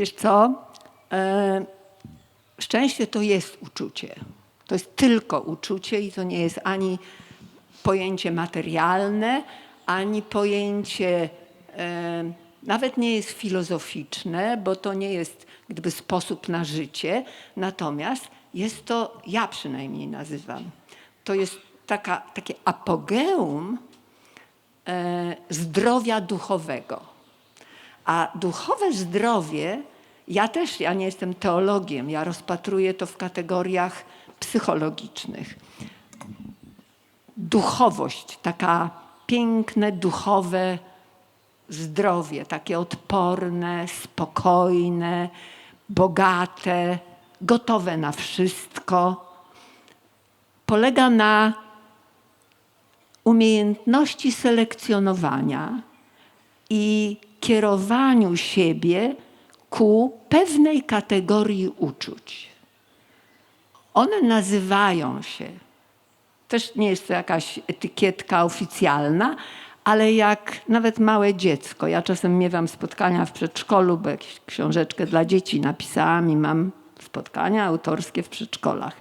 Wiesz co? E, szczęście to jest uczucie. To jest tylko uczucie i to nie jest ani pojęcie materialne, ani pojęcie e, nawet nie jest filozoficzne, bo to nie jest gdyby sposób na życie. Natomiast jest to, ja przynajmniej nazywam, to jest taka, takie apogeum e, zdrowia duchowego. A duchowe zdrowie, ja też, ja nie jestem teologiem, ja rozpatruję to w kategoriach psychologicznych. Duchowość, taka piękne, duchowe zdrowie, takie odporne, spokojne, bogate, gotowe na wszystko, polega na umiejętności selekcjonowania i kierowaniu siebie ku pewnej kategorii uczuć. One nazywają się, też nie jest to jakaś etykietka oficjalna, ale jak nawet małe dziecko. Ja czasem miewam spotkania w przedszkolu, bo jakąś książeczkę dla dzieci napisałam i mam spotkania autorskie w przedszkolach.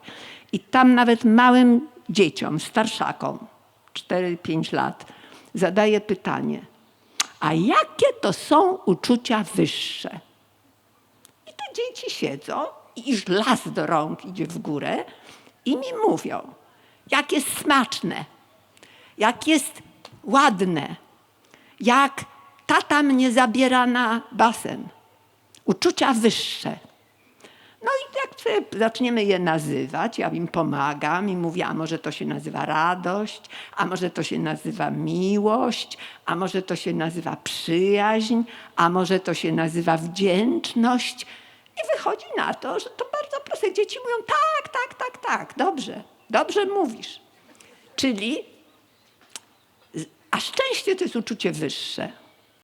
I tam nawet małym dzieciom, starszakom, 4-5 lat, zadaję pytanie, a jakie to są uczucia wyższe? I te dzieci siedzą i już las do rąk idzie w górę i mi mówią, jak jest smaczne, jak jest ładne, jak tata mnie zabiera na basen. Uczucia wyższe. No i jak sobie zaczniemy je nazywać, ja im pomagam i mówię, a może to się nazywa radość, a może to się nazywa miłość, a może to się nazywa przyjaźń, a może to się nazywa wdzięczność. I wychodzi na to, że to bardzo proste. Dzieci mówią tak, tak, tak, tak, dobrze, dobrze mówisz. Czyli, a szczęście to jest uczucie wyższe.